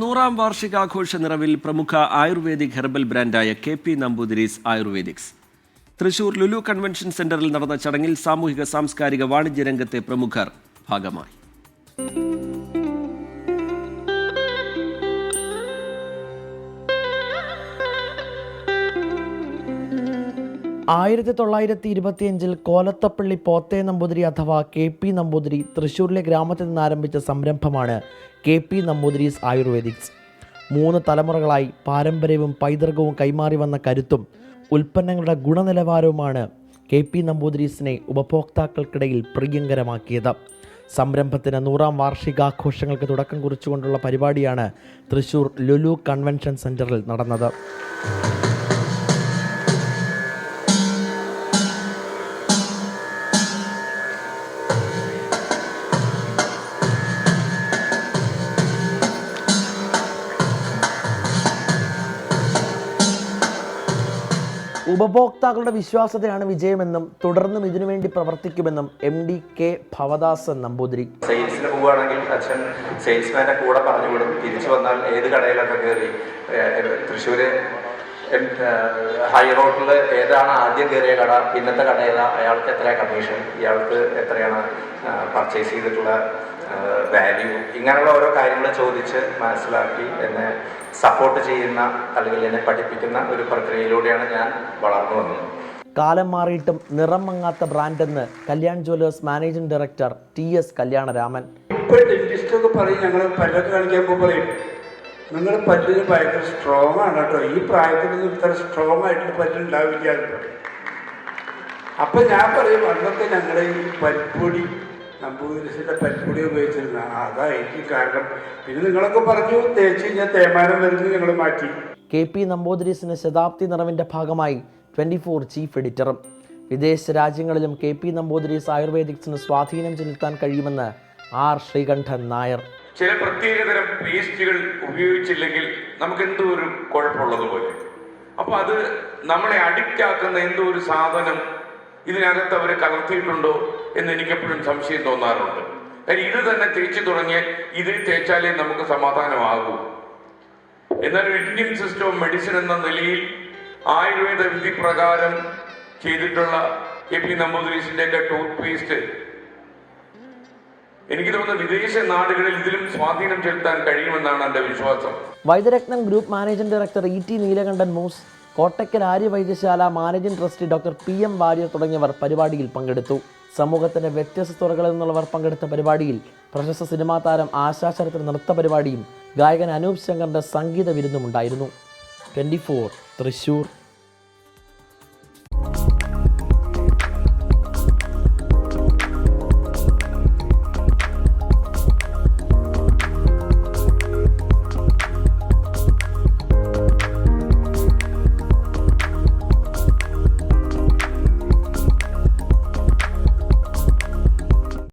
നൂറാം വാർഷികാഘോഷ നിറവിൽ പ്രമുഖ ayurvedic herbal ബ്രാൻഡായ K P Namboodiri's ayurvedics. Thrissur Lulu convention സെന്ററിൽ നടന്ന ചടങ്ങിൽ സാമൂഹിക സാംസ്കാരിക വാണിജ്യ രംഗത്തെ പ്രമുഖർ ഭാഗമായി. ആയിരത്തി തൊള്ളായിരത്തി ഇരുപത്തിയഞ്ചിൽ കോലത്തപ്പള്ളി പോത്തേ നമ്പൂതിരി അഥവാ കെ പി നമ്പൂതിരി തൃശ്ശൂരിലെ ഗ്രാമത്തിൽ നിന്ന് ആരംഭിച്ച സംരംഭമാണ് കെ പി നമ്പൂതിരീസ് ആയുർവേദിക്സ്. മൂന്ന് തലമുറകളായി പാരമ്പര്യവും പൈതൃകവും കൈമാറി വന്ന കരുത്തും ഉൽപ്പന്നങ്ങളുടെ ഗുണനിലവാരവുമാണ് കെ പി നമ്പൂതിരീസിനെ ഉപഭോക്താക്കൾക്കിടയിൽ പ്രിയങ്കരമാക്കിയത്. സംരംഭത്തിന് നൂറാം വാർഷികാഘോഷങ്ങൾക്ക് തുടക്കം കുറിച്ചുകൊണ്ടുള്ള പരിപാടിയാണ് തൃശൂർ ലുലു കൺവെൻഷൻ സെന്ററിൽ നടന്നത്. ഉപഭോക്താക്കളുടെ വിശ്വാസത്തിനാണ് വിജയമെന്നും തുടർന്നും ഇതിനുവേണ്ടി പ്രവർത്തിക്കുമെന്നും M D K Bhavadasan Namboothiri. സെയിൽസിന് പോവുകയാണെങ്കിൽ അച്ഛൻ സെയിൽസ്മാന്റെ കൂടെ പറഞ്ഞു വിടും തിരിച്ചു വന്നാൽ ഏത് കടയിലൊക്കെ കയറി തൃശ്ശൂർ ഹൈ റോഡിൽ ഏതാണ് ആദ്യം കയറിയ കട? പിന്നത്തെ കട ഏതാ? അയാൾക്ക് എത്ര കമ്മീഷൻ ഇയാൾക്ക് എത്രയാണ് പർച്ചേസ് ചെയ്തിട്ടുള്ള വാല്യൂ ഇങ്ങനെയുള്ള ഓരോ കാര്യങ്ങൾ ചോദിച്ച് മനസ്സിലാക്കി എന്നെ സപ്പോർട്ട് ചെയ്യുന്ന അല്ലെങ്കിൽ എന്നെ പഠിപ്പിക്കുന്ന ഒരു പ്രക്രിയയിലൂടെയാണ് ഞാൻ വളർന്നു വന്നത്. കാലം മാറിയിട്ടും നിറം മങ്ങാത്ത ബ്രാൻഡെന്ന് Kalyan jewellers managing director T S Kalyanaraman. ഇപ്പോൾ ഡെന്റിസ്റ്റൊക്കെ പറയും ഞങ്ങൾ പല്ലൊക്കെ കാണിക്കാൻ പോകുമ്പോൾ പറയും നിങ്ങൾ പല്ലിന് ഭയങ്കര സ്ട്രോങ് ആണ് കേട്ടോ. ഈ പ്രായത്തിലൊന്നും ഇത്ര സ്ട്രോങ് ആയിട്ട് പല്ലുണ്ടാവില്ല എന്ന് പറയും ഞാൻ പറയും അന്നത്തെ ഞങ്ങളെ ഈ പൽപ്പൊടി നമ്പൂതിരിസിന്റെ പൽപ്പൊടി ഉപയോഗിച്ചിരുന്ന അതായിരിക്കും കാരണം. പിന്നെ നിങ്ങളൊക്കെ പറഞ്ഞു തേച്ച് കഴിഞ്ഞാൽ തേമാനം വരുന്നത് ഞങ്ങൾ മാറ്റി. കെ പി നമ്പൂതിരീസിന് ശതാബ്ദി നിറവിന്റെ ഭാഗമായി ട്വന്റി ഫോർ ചീഫ് എഡിറ്ററും. വിദേശ രാജ്യങ്ങളിലും കെ പി നമ്പൂതിരീസ് ആയുർവേദിക്സിന് സ്വാധീനം ചെലുത്താൻ കഴിയുമെന്ന് ആർ ശ്രീകണ്ഠൻ നായർ. ചില പ്രത്യേകതരം പേസ്റ്റുകൾ ഉപയോഗിച്ചില്ലെങ്കിൽ നമുക്ക് എന്തോ ഒരു കുഴപ്പമുള്ളതുപോലെ. അപ്പൊ അത് നമ്മളെ അഡിക്റ്റ് ആക്കുന്ന എന്തോ ഒരു സാധനം ഇതിനകത്ത് അവർ കലർത്തിയിട്ടുണ്ടോ എന്ന് എനിക്കെപ്പോഴും സംശയം തോന്നാറുണ്ട്. കാര്യം ഇത് തന്നെ തേച്ച് തുടങ്ങിയാൽ ഇത് തേച്ചാലേ നമുക്ക് സമാധാനമാകൂ. എന്നാൽ ഇന്ത്യൻ സിസ്റ്റം ഓഫ് മെഡിസിൻ എന്ന നിലയിൽ ആയുർവേദ വിധി പ്രകാരം ചെയ്തിട്ടുള്ള എ പി നമ്പൂതിരീസിന്റെ ഒക്കെ ടൂത്ത് പേസ്റ്റ് എനിക്ക് തോന്നുന്നു വിദേശ നാടുകളിൽ ഇതിലും സ്വാധീനം ചെലുത്താൻ കഴിയുമെന്നാണ് എന്റെ വിശ്വാസം. Vaidyaratnam group managing director E T Neelakandhan Moos Kottakkal Arya Vaidyasala managing trustee doctor P M Warrier തുടങ്ങിയവർ പരിപാടിയിൽ പങ്കെടുത്തു. സമൂഹത്തിന്റെ വ്യത്യസ്ത തുറകളിൽ നിന്നുള്ളവർ പങ്കെടുത്ത പരിപാടിയിൽ പ്രശസ്ത സിനിമാ താരം ആശാശരത്തിന് നൃത്ത പരിപാടിയും ഗായകൻ അനൂപ് ശങ്കറിന്റെ സംഗീത വിരുന്നുമുണ്ടായിരുന്നു. Twenty four Thrissur